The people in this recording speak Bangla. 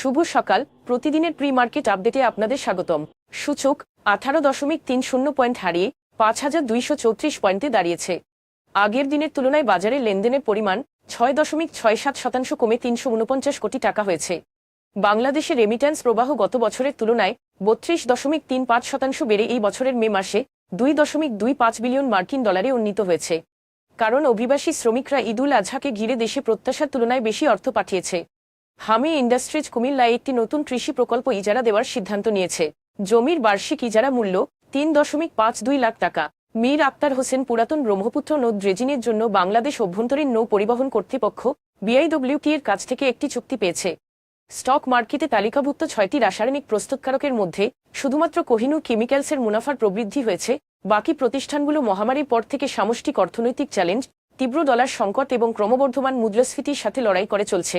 শুভ সকাল। প্রতিদিনের প্রি মার্কেট আপডেটে আপনাদের স্বাগতম। সূচক আঠারো দশমিক তিন শূন্য পয়েন্ট হারিয়ে পাঁচ হাজার দুইশো চৌত্রিশ পয়েন্টে দাঁড়িয়েছে। আগের দিনের তুলনায় বাজারে লেনদেনের পরিমাণ ছয় দশমিক ছয় সাত শতাংশ কমে তিনশো উনপঞ্চাশ কোটি টাকা হয়েছে। বাংলাদেশে রেমিট্যান্স প্রবাহ গত বছরের তুলনায় বত্রিশ দশমিক তিন পাঁচ শতাংশ বেড়ে এই বছরের মে মাসে দুই দশমিক দুই পাঁচ বিলিয়ন মার্কিন ডলারে উন্নীত হয়েছে। কারণ অভিবাসী শ্রমিকরা ঈদুল আজহাকে ঘিরে দেশে প্রত্যাশার তুলনায় বেশি অর্থ পাঠিয়েছে। হামি ইন্ডাস্ট্রিজ কুমিল্লায় একটি নতুন কৃষি প্রকল্প ইজারা দেওয়ার সিদ্ধান্ত নিয়েছে। জমির বার্ষিক ইজারা মূল্য তিন দশমিক পাঁচ দুই লাখ টাকা। মীর আক্তার হোসেন পুরাতন ব্রহ্মপুত্র নদ ড্রেজিনের জন্য বাংলাদেশ অভ্যন্তরীণ নৌ পরিবহন কর্তৃপক্ষ বিআইডব্লিউটি এর কাছ থেকে একটি চুক্তি পেয়েছে। স্টক মার্কেটে তালিকাভুক্ত ছয়টি রাসায়নিক প্রস্তুতকারকের মধ্যে শুধুমাত্র কোহিনূর কেমিক্যালসের মুনাফার প্রবৃদ্ধি হয়েছে, বাকি প্রতিষ্ঠানগুলো মহামারীর পর থেকে সামষ্টিক অর্থনৈতিক চ্যালেঞ্জ, তীব্র ডলার সংকট এবং ক্রমবর্ধমান মুদ্রাস্ফীতির সাথে লড়াই করে চলছে।